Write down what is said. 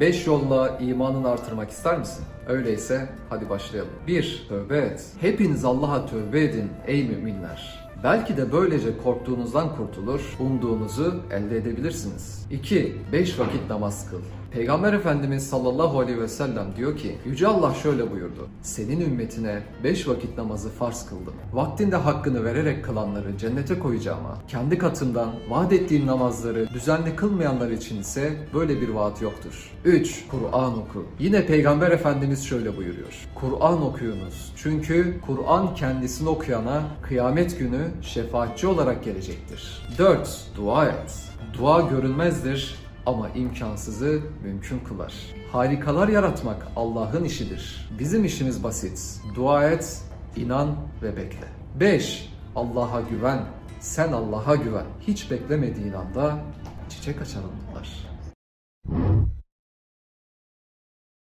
5 yolla imanını artırmak ister misin? Öyleyse hadi başlayalım. 1. Tövbe et. Hepiniz Allah'a tövbe edin ey müminler. Belki de böylece korktuğunuzdan kurtulur, umduğunuzu elde edebilirsiniz. 2. 5 vakit namaz kıl. Peygamber Efendimiz sallallahu aleyhi ve sellem diyor ki Yüce Allah şöyle buyurdu. Senin ümmetine 5 vakit namazı farz kıldım. Vaktinde hakkını vererek kılanları cennete koyacağıma, kendi katımdan vaat ettiğim namazları düzenli kılmayanlar için ise böyle bir vaat yoktur. 3. Kur'an oku. Yine Peygamber Efendimiz şöyle buyuruyor. Kur'an okuyunuz. Çünkü Kur'an kendisini okuyana kıyamet günü şefaatçi olarak gelecektir. 4. Dua et. Dua görünmezdir ama imkansızı mümkün kılar. Harikalar yaratmak Allah'ın işidir. Bizim işimiz basit. Dua et, inan ve bekle. 5. Allah'a güven. Sen Allah'a güven. Hiç beklemediğin anda çiçek açar umutlar.